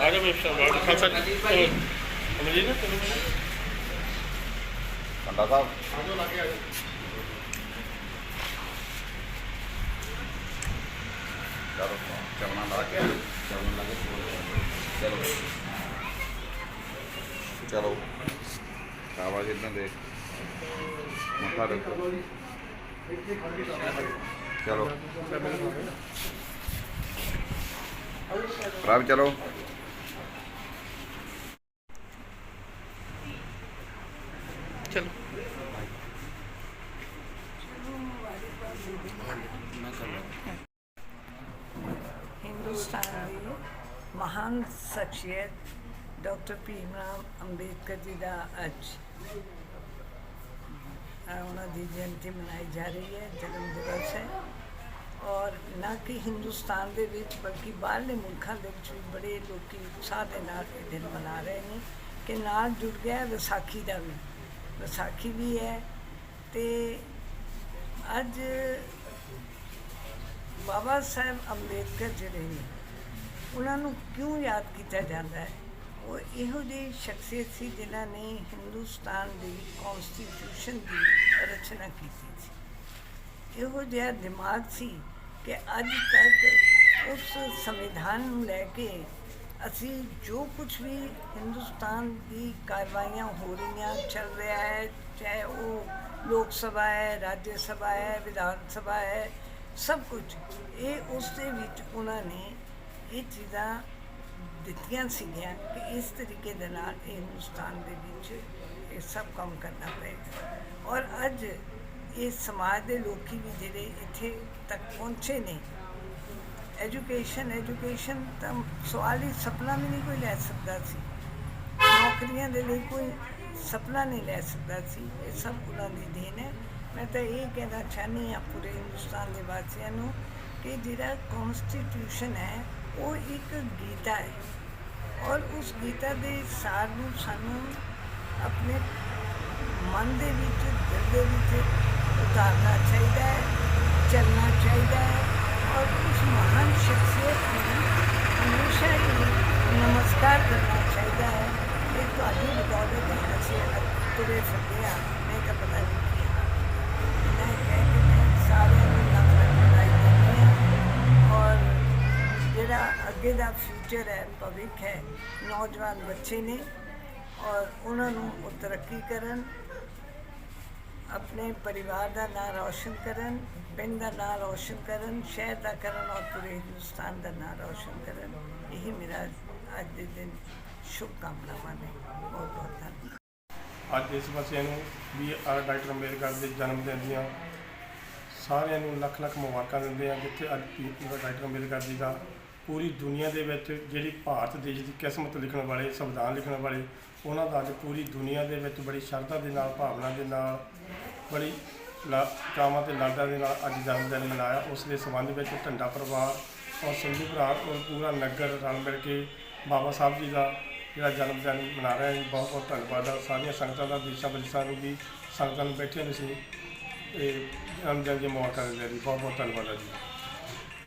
ਆ ਜਾ ਮਿਸਟਰ ਬਾਬੂ ਖਾਲਸਾ ਜੀ ਅਮਲੀ ਨਾ ਕੰਡਾ ਸਾਹਿਬ ਚਲੋ ਲਾ ਕੇ। ਚਲੋ। ਚਲੋ। ਸ਼ਾਬਾਸ਼ ਇਦਾਂ ਦੇ। ਮੱਥਾ ਰੱਖੋ ਚਲੋ। ਪ੍ਰਭ ਚਲੋ। ਚਲੋ ਦੀ ਮਹਾਨ ਸ਼ਖਸੀਅਤ ਡਾਕਟਰ ਭੀਮ ਰਾਮ ਅੰਬੇਦਕਰ ਜੀ ਦਾ ਅੱਜ ਉਹਨਾਂ ਦੀ ਜਯੰਤੀ ਮਨਾਈ ਜਾ ਰਹੀ ਹੈ, ਜਨਮ ਦਿਵਸ ਹੈ। ਔਰ ਨਾ ਕਿ ਹਿੰਦੁਸਤਾਨ ਦੇ ਵਿੱਚ, ਬਲਕਿ ਬਾਹਰਲੇ ਮੁਲਕਾਂ ਦੇ ਵਿੱਚ ਵੀ ਬੜੇ ਲੋਕੀ ਉਤਸ਼ਾਹ ਦੇ ਨਾਲ ਇਹ ਦਿਨ ਮਨਾ ਰਹੇ ਨੇ ਕਿ ਨਾਲ ਜੁੜ ਗਿਆ ਵਿਸਾਖੀ ਦਾ ਵੀ। ਵਿਸਾਖੀ ਵੀ ਹੈ ਤੇ ਅੱਜ ਬਾਬਾ ਸਾਹਿਬ ਅੰਬੇਦਕਰ ਜਿਹੜੇ ਨੇ ਉਹਨਾਂ ਨੂੰ ਕਿਉਂ ਯਾਦ ਕੀਤਾ ਜਾਂਦਾ ਹੈ? ਉਹ ਇਹੋ ਜਿਹੀ ਸ਼ਖਸੀਅਤ ਸੀ ਜਿਨ੍ਹਾਂ ਨੇ ਹਿੰਦੁਸਤਾਨ ਦੀ ਕਨਸਟੀਟਿਊਸ਼ਨ ਦੀ ਰਚਨਾ ਕੀਤੀ ਸੀ। ਇਹੋ ਜਿਹਾ ਦਿਮਾਗ ਸੀ ਕਿ ਅੱਜ ਤੱਕ ਉਸ ਸੰਵਿਧਾਨ ਨੂੰ ਲੈ ਕੇ ਅਸੀਂ ਜੋ ਕੁਝ ਵੀ ਹਿੰਦੁਸਤਾਨ ਦੀ ਕਾਰਵਾਈਆਂ ਹੋ ਰਹੀਆਂ, ਚੱਲ ਰਿਹਾ ਹੈ, ਚਾਹੇ ਉਹ ਲੋਕ ਸਭਾ ਹੈ, ਰਾਜ ਸਭਾ ਹੈ, ਵਿਧਾਨ ਸਭਾ ਹੈ, ਸਭ ਕੁਝ ਇਹ ਉਸ ਦੇ ਵਿੱਚ ਉਹਨਾਂ ਨੇ ਇਹ ਚੀਜ਼ਾਂ ਦਿੱਤੀਆਂ ਸੀਗੀਆਂ ਕਿ ਇਸ ਤਰੀਕੇ ਦੇ ਨਾਲ ਇਹ ਹਿੰਦੁਸਤਾਨ ਦੇ ਵਿੱਚ ਇਹ ਸਭ ਕੰਮ ਕਰਨਾ ਪਏਗਾ ਔਰ ਅੱਜ ਇਹ ਸਮਾਜ ਦੇ ਲੋਕੀ ਵੀ ਜਿਹੜੇ ਇੱਥੇ ਤੱਕ ਪਹੁੰਚੇ ਨੇ ਐਜੂਕੇਸ਼ਨ ਐਜੂਕੇਸ਼ਨ ਤਾਂ ਸਵਾਲ ਹੀ ਸਪਨਾ ਵੀ ਨਹੀਂ ਕੋਈ ਲੈ ਸਕਦਾ ਸੀ। ਨੌਕਰੀਆਂ ਦੇ ਲਈ ਕੋਈ ਸਪਨਾ ਨਹੀਂ ਲੈ ਸਕਦਾ ਸੀ। ਇਹ ਸਭ ਉਹਨਾਂ ਦੀ ਦੇਣ ਹੈ। ਮੈਂ ਤਾਂ ਇਹ ਕਹਿਣਾ ਚਾਹਨੀ ਹਾਂ ਪੂਰੇ ਹਿੰਦੁਸਤਾਨ ਦੇ ਵਾਸੀਆਂ ਨੂੰ ਕਿ ਜਿਹੜਾ ਕਨਸਟੀਟਿਊਸ਼ਨ ਹੈ ਉਹ ਇੱਕ ਗੀਤਾ ਹੈ ਔਰ ਉਸ ਗੀਤਾ ਦੇ ਸਾਰ ਨੂੰ ਸਾਨੂੰ ਆਪਣੇ ਮਨ ਦੇ ਵਿੱਚ ਦਿਲ ਦੇ ਵਿੱਚ ਉਤਾਰਨਾ ਚਾਹੀਦਾ ਹੈ ਚੱਲਣਾ ਚਾਹੀਦਾ ਹੈ ਔਰ ਉਸ ਮਹਾਨ ਸ਼ਖਸੀਅਤ ਨੂੰ ਹਮੇਸ਼ਾ ਹੀ ਨਮਸਕਾਰ ਕਰਨਾ ਚਾਹੀਦਾ ਹੈ ਕਿ ਤੁਹਾਡੀ ਬਦੌਲਤ ਹੀ ਅਸੀਂ ਅੱਜ ਤੁਰੇ ਫਿਰਦੇ ਹਾਂ ਨਹੀਂ ਤਾਂ ਪਤਾ ਨਹੀਂ ਕੀ ਹੈ ਮੈਂ ਕਹਿ ਕੇ ਮੈਂ ਸਾਰਿਆਂ ਨੂੰ ਨਫ਼ਰਤ ਬਣਾਈ ਦਿੰਦੀ ਹਾਂ ਔਰ ਜਿਹੜਾ ਅੱਗੇ ਦਾ ਫਿਊਚਰ ਹੈ, ਭਵਿੱਖ ਹੈ, ਨੌਜਵਾਨ ਬੱਚੇ ਨੇ ਔਰ ਉਹਨਾਂ ਨੂੰ ਉਹ ਤਰੱਕੀ ਕਰਨ, ਆਪਣੇ ਪਰਿਵਾਰ ਦਾ ਨਾਮ ਰੌਸ਼ਨ ਕਰਨ, ਪਿੰਡ ਦਾ ਨਾਮ ਰੌਸ਼ਨ ਕਰਨ, ਸ਼ਹਿਰ ਦਾ ਕਰਨ ਔਰ ਪੂਰੇ ਹਿੰਦੁਸਤਾਨ ਦਾ ਨਾਮ ਰੌਸ਼ਨ ਕਰਨ। ਇਹ ਮੇਰਾ ਅੱਜ ਦੇ ਦਿਨ ਸ਼ੁਭ ਕਾਮਨਾਵਾਂ ਨੇ। ਬਹੁਤ ਬਹੁਤ ਧੰਨਵਾਦ। ਅੱਜ ਇਸ ਬੱਚਿਆਂ ਨੂੰ ਵੀ ਆ ਡਾਕਟਰ ਅੰਬੇਦਕਰ ਦੇ ਜਨਮ ਦਿਨ ਦੀਆਂ ਸਾਰਿਆਂ ਨੂੰ ਲੱਖ ਲੱਖ ਮੁਬਾਰਕਾਂ ਦਿੰਦੇ ਆ ਜਿੱਥੇ ਅੱਜ ਡਾਕਟਰ ਅੰਬੇਦਕਰ ਜੀ ਦਾ ਪੂਰੀ ਦੁਨੀਆ ਦੇ ਵਿੱਚ ਜਿਹੜੀ ਭਾਰਤ ਦੇਸ਼ ਦੀ ਕਿਸਮਤ ਲਿਖਣ ਵਾਲੇ, ਸੰਵਿਧਾਨ ਲਿਖਣ ਵਾਲੇ, ਉਹਨਾਂ ਦਾ ਅੱਜ ਪੂਰੀ ਦੁਨੀਆ ਦੇ ਵਿੱਚ ਬੜੀ ਸ਼ਰਧਾ ਦੇ ਨਾਲ, ਭਾਵਨਾ ਦੇ ਨਾਲ, ਬੜੀ ਲਾ- ਚਾਵਾਂ ਤੇ ਲਾਡਾਂ ਦੇ ਨਾਲ ਅੱਜ ਜਨਮ ਦਿਨ ਮਨਾਇਆ। ਉਸ ਦੇ ਸੰਬੰਧ ਵਿੱਚ ਢੰਡਾ ਪਰਿਵਾਰ ਔਰ ਸੰਧੂ ਭਰਾ ਔਰ ਪੂਰਾ ਨਗਰ ਰਲ ਮਿਲ ਕੇ ਬਾਬਾ ਸਾਹਿਬ ਜੀ ਦਾ ਜਿਹੜਾ ਜਨਮ ਦਿਨ ਮਨਾ ਰਹੇ ਹਾਂ ਜੀ ਬਹੁਤ ਬਹੁਤ ਧੰਨਵਾਦ ਆ। ਸਾਰੀਆਂ ਸੰਗਤਾਂ ਦਾ ਦੇਸ਼ਾਂ ਵਿਦੇਸ਼ਾਂ ਨੂੰ ਵੀ ਸੰਗਤਾਂ ਨੂੰ ਬੈਠੇ ਨੇ ਸੀ ਇਹ ਜਨਮ ਦਿਨ ਦੀਆਂ ਮੁਬਾਰਕਾਂ ਦਿੰਦੇ ਹਾਂ ਜੀ ਬਹੁਤ ਬਹੁਤ ਧੰਨਵਾਦ ਆ ਜੀ।